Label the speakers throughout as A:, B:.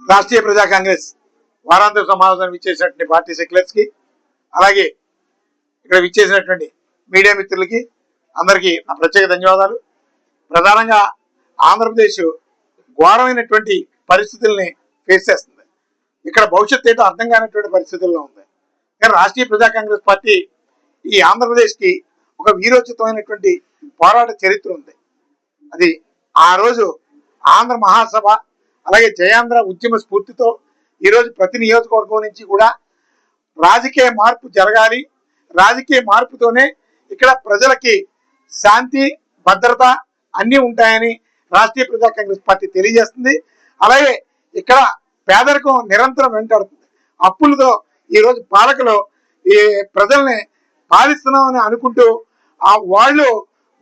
A: రాష్ట్రీయ ప్రజా కాంగ్రెస్ వారాంతర సమావేశం ఇచ్చేసినటువంటి పార్టీ సెక్యులర్స్కి అలాగే ఇక్కడ విచ్చేసినటువంటి మీడియా మిత్రులకి అందరికీ నా ప్రత్యేక ధన్యవాదాలు. ప్రధానంగా ఆంధ్రప్రదేశ్ ఘోరమైనటువంటి పరిస్థితుల్ని ఫేస్ చేస్తుంది. ఇక్కడ భవిష్యత్తు ఏంటో అర్థం కానటువంటి పరిస్థితుల్లో ఉంది. కానీ రాష్ట్రీయ ప్రజా కాంగ్రెస్ పార్టీ ఈ ఆంధ్రప్రదేశ్కి ఒక వీరోచితమైనటువంటి పోరాట చరిత్ర ఉంది. అది ఆ రోజు ఆంధ్ర మహాసభ అలాగే జయాంధ్ర ఉద్యమ స్ఫూర్తితో ఈరోజు ప్రతి నియోజకవర్గం నుంచి కూడా రాజకీయ మార్పు జరగాలి. రాజకీయ మార్పుతోనే ఇక్కడ ప్రజలకి శాంతి భద్రత అన్నీ ఉంటాయని రాష్ట్రీయ ప్రజా కాంగ్రెస్ పార్టీ తెలియజేస్తుంది. అలాగే ఇక్కడ పేదరికం నిరంతరం వెంటాడుతుంది. అప్పులతో ఈరోజు పాలకులు ఈ ప్రజల్ని పాలిస్తున్నామని అనుకుంటూ ఆ వాళ్ళు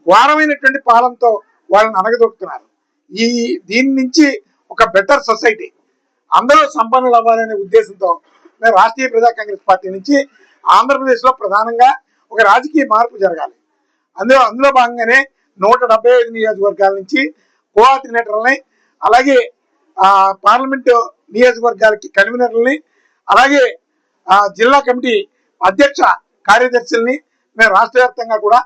A: ఘోరమైనటువంటి పాలనతో వాళ్ళని అనగదొక్కుతున్నారు ఈ దీని నుంచి ఒక బెటర్ సొసైటీ అందరూ సంపన్నులు అవ్వాలనే ఉద్దేశంతో మేము రాష్ట్రీయ ప్రజా కాంగ్రెస్ పార్టీ నుంచి ఆంధ్రప్రదేశ్లో ప్రధానంగా ఒక రాజకీయ మార్పు జరగాలి. అందులో అందులో భాగంగానే నూట డెబ్బై ఐదు నియోజకవర్గాల నుంచి కోఆర్డినేటర్లని అలాగే పార్లమెంటు నియోజకవర్గాలకి కన్వీనర్లని అలాగే జిల్లా కమిటీ అధ్యక్ష కార్యదర్శుల్ని మేము రాష్ట్ర వ్యాప్తంగా కూడా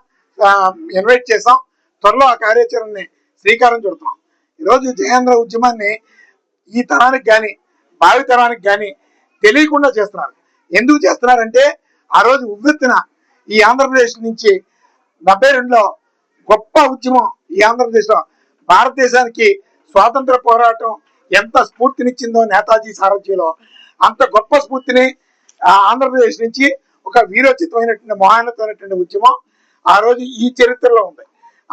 A: ఇన్వైట్ చేసాం త్వరలో ఆ కార్యాచరణని శ్రీకారం చుడుతున్నాం ఈరోజు జయేంద్ర ఉద్యమాన్ని ఈ తరానికి కానీ భావి తరానికి కానీ తెలియకుండా చేస్తున్నారు. ఎందుకు చేస్తున్నారంటే ఆ రోజు ఉవ్వెత్తిన ఈ ఆంధ్రప్రదేశ్ నుంచి డెబ్బై రెండులో గొప్ప ఉద్యమం ఈ ఆంధ్రప్రదేశ్లో. భారతదేశానికి స్వాతంత్ర పోరాటం ఎంత స్ఫూర్తినిచ్చిందో నేతాజీ సారథ్యంలో. అంత గొప్ప స్ఫూర్తిని ఆంధ్రప్రదేశ్ నుంచి ఒక వీరోచితమైనటువంటి మహానతమైనటువంటి ఉద్యమం ఆ రోజు ఈ చరిత్రలో ఉంది.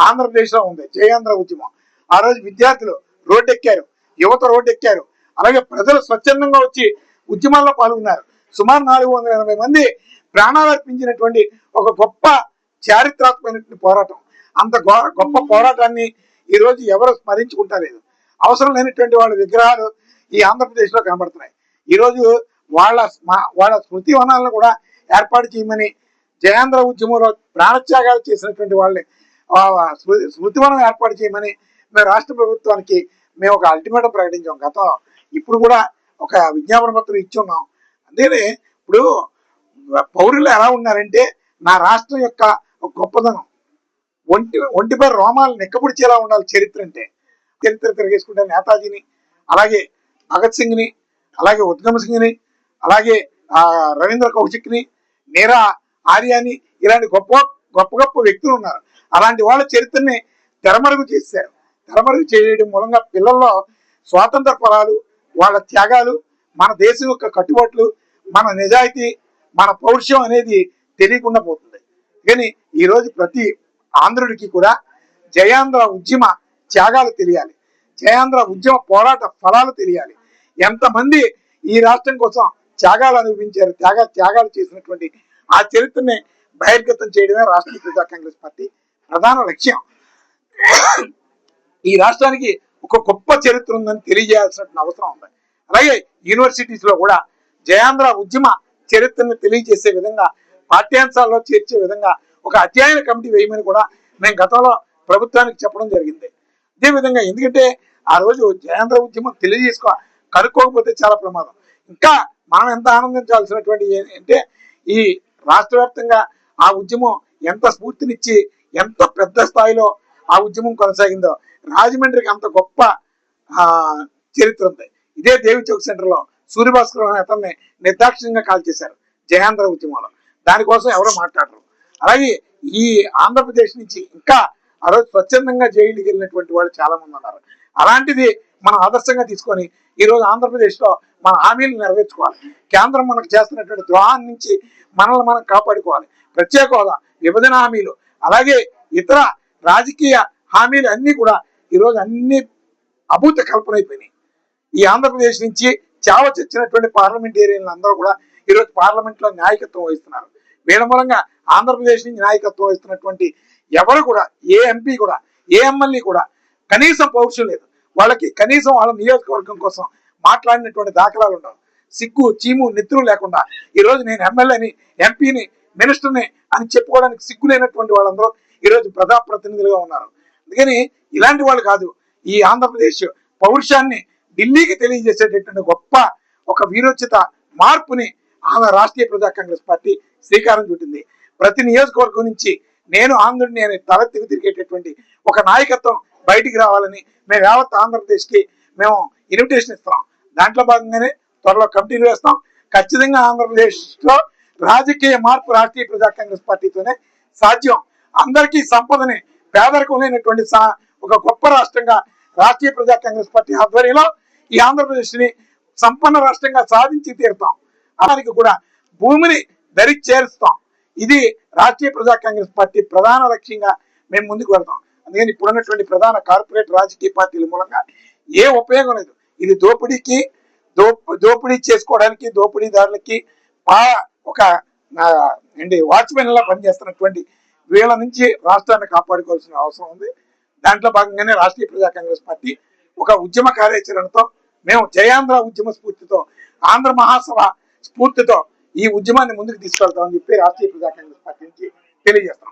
A: ఆంధ్రప్రదేశ్లో ఉంది జయాంధ్ర ఉద్యమం. ఆ రోజు విద్యార్థులు రోడ్డెక్కారు. యువత రోడ్డెక్కారు. అలాగే ప్రజలు స్వచ్ఛందంగా వచ్చి ఉద్యమాల్లో పాల్గొన్నారు. సుమారు నాలుగు వందల ఎనభై మంది ప్రాణాలు అర్పించినటువంటి ఒక గొప్ప చారిత్రాత్మకమైనటువంటి పోరాటం. అంత గొ- గొప్ప పోరాటాన్ని ఈరోజు ఎవరు స్మరించుకుంటలేదు. అవసరం లేనటువంటి వాళ్ళ విగ్రహాలు ఈ ఆంధ్రప్రదేశ్లో కనబడుతున్నాయి. ఈరోజు వాళ్ళ స్మ- వాళ్ళ స్మృతి వనాలను కూడా ఏర్పాటు చేయమని జయాంధ్ర ఉద్యమంలో ప్రాణత్యాగాలు చేసినటువంటి వాళ్ళని స్మృతి వనం స్మృతివనం ఏర్పాటు చేయమని మేము రాష్ట్ర ప్రభుత్వానికి మేము ఒక అల్టిమేటం ప్రకటించాం. గతం ఇప్పుడు కూడా ఒక విజ్ఞాపన పత్రం ఇచ్చి ఉన్నాం అందుకనే ఇప్పుడు పౌరులు ఎలా ఉన్నారంటే నా రాష్ట్రం యొక్క ఒక గొప్పదనం ఒంటి ఒంటిపై రోమాలు నెక్కపుడిచేలా ఉండాలి చరిత్ర అంటే. చరిత్ర తిరిగేసుకుంటే నేతాజీని అలాగే భగత్ సింగ్ని అలాగే ఉద్గమ్ సింగ్ని అలాగే రవీంద్ర కౌశిక్ని నీరా ఆర్యాని ఇలాంటి గొప్ప గొప్ప గొప్ప వ్యక్తులు ఉన్నారు. అలాంటి వాళ్ళ చరిత్రని తెరమరుగు చేశారు. తెరమరుగు చేయడం మూలంగా పిల్లల్లో స్వాతంత్ర ఫలాలు వాళ్ళ త్యాగాలు మన దేశం యొక్క కట్టుబాట్లు మన నిజాయితీ మన పౌరుషం అనేది తెలియకుండా పోతుంది. కానీ ఈరోజు ప్రతి ఆంధ్రుడికి కూడా జయాంధ్ర ఉద్యమ త్యాగాలు తెలియాలి. జయాంధ్ర ఉద్యమ పోరాట ఫలాలు తెలియాలి. ఎంతమంది ఈ రాష్ట్రం కోసం త్యాగాలు అనుభవించారు త్యాగ త్యాగాలు చేసినటువంటి ఆ చరిత్రని బహిర్గతం చేయడమే రాష్ట్రీయ ప్రజా కాంగ్రెస్ పార్టీ ప్రధాన లక్ష్యం. ఈ రాష్ట్రానికి ఒక గొప్ప చరిత్ర ఉందని తెలియజేయాల్సిన అవసరం ఉంది. అలాగే యూనివర్సిటీస్లో కూడా జయాంధ్ర ఉద్యమ చరిత్రను తెలియజేసే విధంగా పాఠ్యాంశాల్లో చేర్చే విధంగా ఒక అధ్యయన కమిటీ వేయమని కూడా మేము గతంలో ప్రభుత్వానికి చెప్పడం జరిగింది. అదే విధంగా ఎందుకంటే ఆ రోజు జయాంధ్ర ఉద్యమం తెలియజేసుకో కనుక్కోకపోతే చాలా ప్రమాదం. ఇంకా మనం ఎంత ఆనందించాల్సినటువంటి అంటే ఈ రాష్ట్ర ఆ ఉద్యమం ఎంత స్ఫూర్తినిచ్చి ఎంత పెద్ద స్థాయిలో ఆ ఉద్యమం కొనసాగిందో రాజమండ్రికి అంత గొప్ప చరిత్ర ఉంది. ఇదే దేవి చౌక్ సెంటర్లో సూర్యభాస్కర్ అనే అతన్ని నిర్దాక్షిణ్యంగా కాల్ చేశారు జయాంధ్ర ఉద్యమంలో. దానికోసం ఎవరో మాట్లాడరు. అలాగే ఈ ఆంధ్రప్రదేశ్ నుంచి ఇంకా ఆ రోజు స్వచ్ఛందంగా జైలుకి వెళ్ళినటువంటి వాళ్ళు చాలా మంది ఉన్నారు. అలాంటిది మనం ఆదర్శంగా తీసుకొని ఈ రోజు ఆంధ్రప్రదేశ్లో మన హామీలు నెరవేర్చుకోవాలి. కేంద్రం మనకు చేస్తున్నటువంటి ద్రోహాన్ని నుంచి మనల్ని మనం కాపాడుకోవాలి. ప్రత్యేక హోదా విభజన హామీలు అలాగే ఇతర రాజకీయ హామీలు అన్ని కూడా ఈరోజు అన్ని అభూత కల్పన అయిపోయినాయి. ఈ ఆంధ్రప్రదేశ్ నుంచి చావ చచ్చినటువంటి పార్లమెంటేరియన్లు అందరూ కూడా ఈరోజు పార్లమెంట్లో నాయకత్వం వహిస్తున్నారు. వీళ్ళ మూలంగా ఆంధ్రప్రదేశ్ నుంచి నాయకత్వం వహిస్తున్నటువంటి ఎవరు కూడా ఏ ఎంపీ కూడా ఏ ఎమ్మెల్యే కూడా కనీసం పౌరుషం లేదు. వాళ్ళకి కనీసం వాళ్ళ నియోజకవర్గం కోసం మాట్లాడినటువంటి దాఖలాలు ఉండవు. సిగ్గు చీము నిద్రు లేకుండా ఈరోజు నేను ఎమ్మెల్యేని ఎంపీని మినిస్టర్ని అని చెప్పుకోవడానికి సిగ్గు లేనటువంటి వాళ్ళందరూ ఈరోజు ప్రజాప్రతినిధులుగా ఉన్నారు. అందుకని ఇలాంటి వాళ్ళు కాదు. ఈ ఆంధ్రప్రదేశ్ పౌరుషాన్ని ఢిల్లీకి తెలియజేసేటటువంటి గొప్ప ఒక వీరోచిత మార్పుని ఆంధ్ర రాష్ట్రీయ ప్రజా కాంగ్రెస్ పార్టీ శ్రీకారం చుట్టింది. ప్రతి నియోజకవర్గం నుంచి నేను ఆంధ్రుడిని అనే తలెత్తికి తిరిగేటటువంటి ఒక నాయకత్వం బయటికి రావాలని మేము యావత్ ఆంధ్రప్రదేశ్కి మేము ఇన్విటేషన్ ఇస్తున్నాం. దాంట్లో భాగంగానే త్వరలో కమిటీలు వేస్తాం. ఖచ్చితంగా ఆంధ్రప్రదేశ్లో రాజకీయ మార్పు రాష్ట్రీయ ప్రజా కాంగ్రెస్ పార్టీతోనే సాధ్యం. అందరికీ సంపదని పేదరికం లేనటువంటి ఒక గొప్ప రాష్ట్రంగా రాష్ట్రీయ ప్రజా కాంగ్రెస్ పార్టీ ఆధ్వర్యంలో ఈ ఆంధ్రప్రదేశ్ని సంపన్న రాష్ట్రంగా సాధించి తీరుతాం. దానికి కూడా భూమిని దరి చేరుస్తాం ఇది రాష్ట్రీయ ప్రజా కాంగ్రెస్ పార్టీ ప్రధాన లక్ష్యంగా మేము ముందుకు వెళ్తాం. అందుకని ఇప్పుడున్నటువంటి ప్రధాన కార్పొరేట్ రాజకీయ పార్టీల మూలంగా ఏ ఉపయోగం లేదు. ఇది దోపిడీకి దో దోపిడీ చేసుకోవడానికి దోపిడీదారులకి ఒక ఏంటి వాచ్మెన్ లా పనిచేస్తున్నటువంటి వీళ్ళ నుంచి రాష్ట్రాన్ని కాపాడుకోవాల్సిన అవసరం ఉంది. దాంట్లో భాగంగానే రాష్ట్రీయ ప్రజా కాంగ్రెస్ పార్టీ ఒక ఉద్యమ కార్యాచరణతో మేము జయాంధ్ర ఉద్యమ స్ఫూర్తితో ఆంధ్ర మహాసభ స్ఫూర్తితో ఈ ఉద్యమాన్ని ముందుకు తీసుకెళ్తామని చెప్పి రాష్ట్రీయ ప్రజా కాంగ్రెస్ పార్టీ నుంచి తెలియజేస్తాం